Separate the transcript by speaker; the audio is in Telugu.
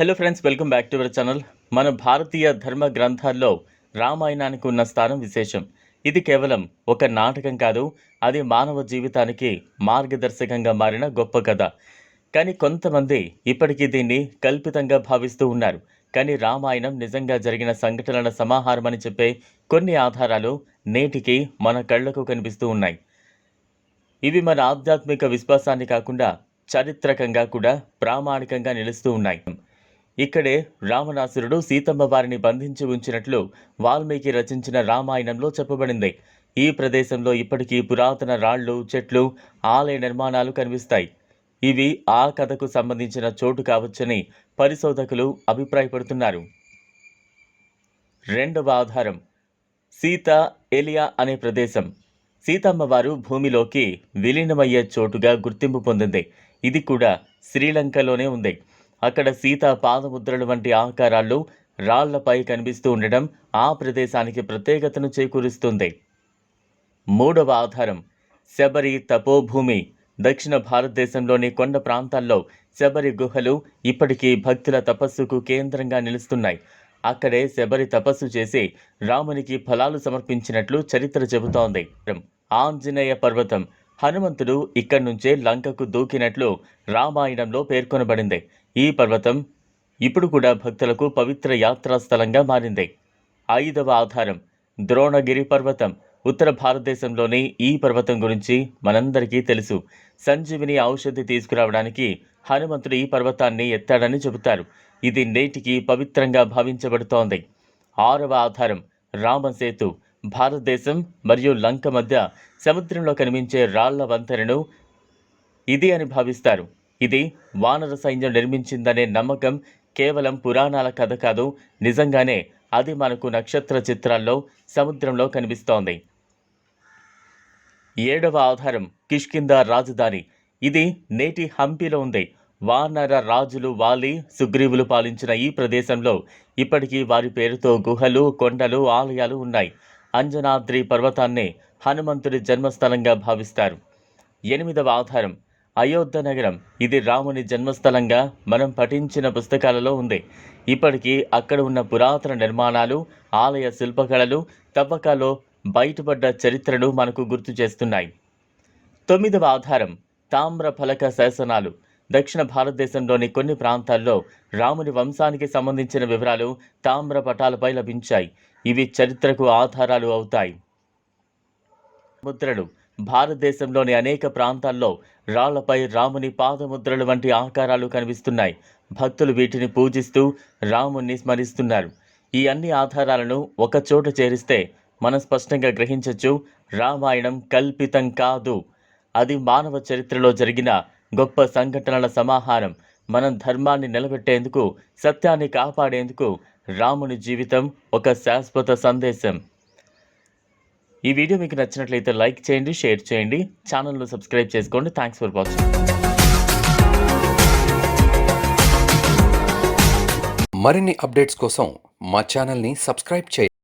Speaker 1: Hello friends welcome back to our channel మన భారతీయ ధర్మ గ్రంథాల్లో రామాయణానికి ఉన్న స్థానం విశేషం. ఇది కేవలం ఒక నాటకం కాదు అది మానవ జీవితానికి మార్గదర్శకంగా మారిన గొప్ప కథ. కానీ కొంతమంది ఇప్పటికీ దీన్ని కల్పితంగా భావిస్తూ ఉన్నారు. కానీ రామాయణం నిజంగా జరిగిన సంఘటనల సమాహారం అని చెప్పే కొన్ని ఆధారాలు నేటికి మన కళ్ళకు కనిపిస్తూ ఉన్నాయి. ఇవి మన ఆధ్యాత్మిక విశ్వాసాన్ని కాకుండా చారిత్రకంగా కూడా ప్రామాణికంగా నిలుస్తూ ఉన్నాయి. ఇక్కడే రావణాసురుడు సీతమ్మ వారిని బంధించి ఉంచినట్లు వాల్మీకి రచించిన రామాయణంలో చెప్పబడింది. ఈ ప్రదేశంలో ఇప్పటికీ పురాతన రాళ్ళు చెట్లు ఆలయ నిర్మాణాలు కనిపిస్తాయి. ఇవి ఆ కథకు సంబంధించిన చోటు కావచ్చని పరిశోధకులు అభిప్రాయపడుతున్నారు. రెండవ ఆధారం. సీత ఎలియా అనే ప్రదేశం. సీతమ్మవారు భూమిలోకి విలీనమయ్యే చోటుగా గుర్తింపు పొందింది. ఇది కూడా శ్రీలంకలోనే ఉంది. అక్కడ సీత పాదముద్రలు వంటి ఆకారాలు రాళ్ళపై కనిపిస్తూ ఉండడం ఆ ప్రదేశానికి ప్రత్యేకతను చేకూరుస్తుంది. మూడవ ఆధారం శబరి తపోభూమి. దక్షిణ భారతదేశంలోని కొండ ప్రాంతాల్లో శబరి గుహలు ఇప్పటికీ భక్తుల తపస్సుకు కేంద్రంగా నిలుస్తున్నాయి. అక్కడే శబరి తపస్సు చేసి రామునికి ఫలాలు సమర్పించినట్లు చరిత్ర చెబుతోంది. ఆంజనేయ పర్వతం హనుమంతుడు ఇక్కడి నుంచే లంకకు దూకినట్లు రామాయణంలో పేర్కొనబడింది. ఈ పర్వతం ఇప్పుడు కూడా భక్తులకు పవిత్ర యాత్రా స్థలంగా మారింది. ఐదవ ఆధారం ద్రోణగిరి పర్వతం. ఉత్తర భారతదేశంలోని ఈ పర్వతం గురించి మనందరికీ తెలుసు. సంజీవిని ఔషధి తీసుకురావడానికి హనుమంతుడు ఈ పర్వతాన్ని ఎత్తాడని చెబుతారు. ఇది నేటికి పవిత్రంగా భావించబడుతోంది. ఆరవ ఆధారం రామసేతు. భారతదేశం మరియు లంక మధ్య సముద్రంలో కనిపించే రాళ్ళ వంతెనను ఇది అని భావిస్తారు. ఇది వానర సైన్యం నిర్మించిందనే నమ్మకం కేవలం పురాణాల కథ కాదు నిజంగానే అది మనకు నక్షత్ర చిత్రాల్లో సముద్రంలో కనిపిస్తోంది. ఏడవ ఆధారం కిష్కింద రాజధాని. ఇది నేటి హంపీలో ఉంది. వానర రాజులు వాలి సుగ్రీవులు పాలించిన ఈ ప్రదేశంలో ఇప్పటికీ వారి పేరుతో గుహలు కొండలు ఆలయాలు ఉన్నాయి. అంజనాద్రి పర్వతాన్ని హనుమంతుడి జన్మస్థలంగా భావిస్తారు. ఎనిమిదవ ఆధారం అయోధ్య నగరం. ఇది రాముని జన్మస్థలంగా మనం పఠించిన పుస్తకాలలో ఉంది. ఇప్పటికీ అక్కడ ఉన్న పురాతన నిర్మాణాలు ఆలయ శిల్పకళలు తవ్వకాలో బయటపడ్డ చరిత్రను మనకు గుర్తు చేస్తున్నాయి. తొమ్మిదవ ఆధారం తామ్ర ఫలక శాసనాలు. దక్షిణ భారతదేశంలోని కొన్ని ప్రాంతాల్లో రాముని వంశానికి సంబంధించిన వివరాలు తామ్ర పటాలపై లభించాయి. ఇవి చరిత్రకు ఆధారాలు అవుతాయి. ముద్రలు. భారతదేశంలోని అనేక ప్రాంతాల్లో రాళ్ళపై రాముని పాదముద్రలు వంటి ఆకారాలు కనిపిస్తున్నాయి. భక్తులు వీటిని పూజిస్తూ రాముణ్ణి స్మరిస్తున్నారు. ఈ అన్ని ఆధారాలను ఒక చోట చేరిస్తే మనం స్పష్టంగా గ్రహించవచ్చు రామాయణం కల్పితం కాదు. అది మానవ చరిత్రలో జరిగిన గొప్ప సంఘటనల సమాహారం మనం ధర్మాన్ని నిలబెట్టేందుకు సత్యాన్ని కాపాడేందుకు రాముని జీవితం ఒక శాశ్వత సందేశం. ఈ వీడియో మీకు నచ్చినట్లయితే లైక్ చేయండి షేర్ చేయండి ఛానల్ను సబ్స్క్రైబ్ చేసుకోండి. థ్యాంక్స్ ఫర్ వాచింగ్
Speaker 2: మరిన్ని అప్డేట్స్ కోసం మా ఛానల్ని సబ్స్క్రైబ్ చేయండి.